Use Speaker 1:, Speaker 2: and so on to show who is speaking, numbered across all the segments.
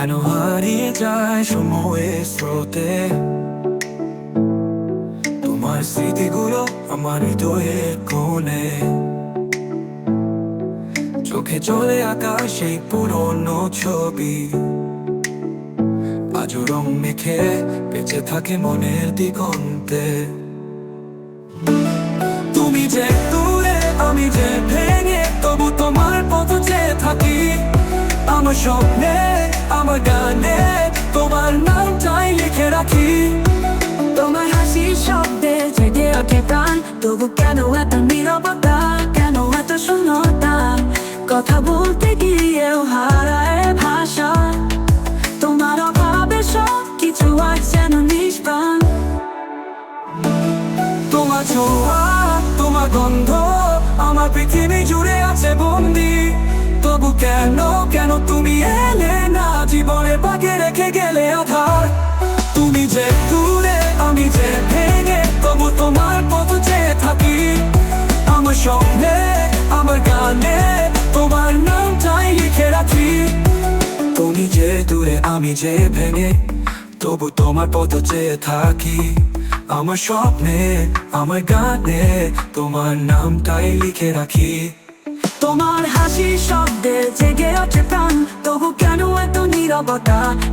Speaker 1: কেন হারিয়ে যায় সময়ের স্রোতে। তোমার স্মৃতিগুলো আমার হৃদয়ের কোণে। চোখে চলে আঁকা সেই পুরনো ছবি। আজও রং মেখে বেঁচে থাকে মনের দিগন্তে। তুমি যে দূরে, আমি যে ভেঙে, তবু তোমার পথ যে থাকি। আমার স্বপ্নে আমার গানে তোমার নামটাই লিখে রাখি।
Speaker 2: তোমার হাসির শব্দে জেগে ওঠে প্রাণ। তবু কেন এত নীরবতা? কেন এত শূন্যতা? কথা বলতে গিয়েও হারায় ভাষা। তোমার অভাবে সব কিছু আজ যেন নিষ্প্রাণ।
Speaker 1: তোমার ছোঁয়া, তোমার গন্ধ, আমার পৃথিবী জুড়ে আছে বন্দি। কেন কেন তুমি এলে না? জীবনের বাগে রেখে গেলে আধার। তুমি যে দূরে, আমি যে ভেঙে, তবু তোমার পথ চেয়ে থাকি। আমার স্বপ্নে, আমার গানে, তোমার নামটাই লিখে রাখি। তুমি যে দূরে, আমি যে ভেঙে, তবু তোমার পথ চেয়ে থাকি। আমার স্বপ্নে, আমার গানে, তোমার নামটাই লিখে রাখি।
Speaker 2: তোমার হাসি শব্দে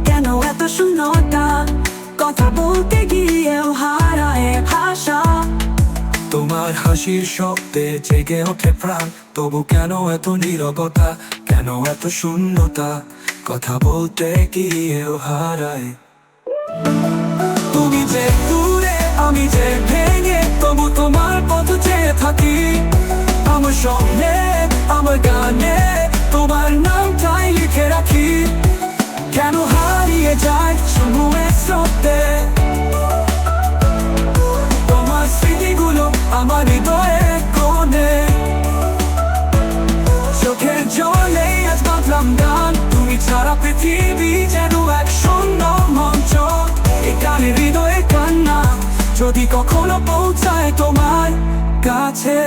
Speaker 2: কেন এত শূন্যতা? কথা বলতে ভাষা।
Speaker 1: তোমার হাসির শব্দে জেগে ওঠে প্রাণ। তবু কেন এত কেন এত শূন্যতা? কথা বলতে হারায়। তুমি যে দূরে, আমি যে ভেঙে, তবু তোমার পথ চেয়ে থাকি। আমার স্বপ্নে আমার গানে যায় সময়ের তোমার স্মৃতিগুলো আমার হৃদয়ে চোখের তুমি যেন এক মঞ্চ। হৃদয়ে কান্না যদি কখনো পৌঁছায় তোমার কাছে।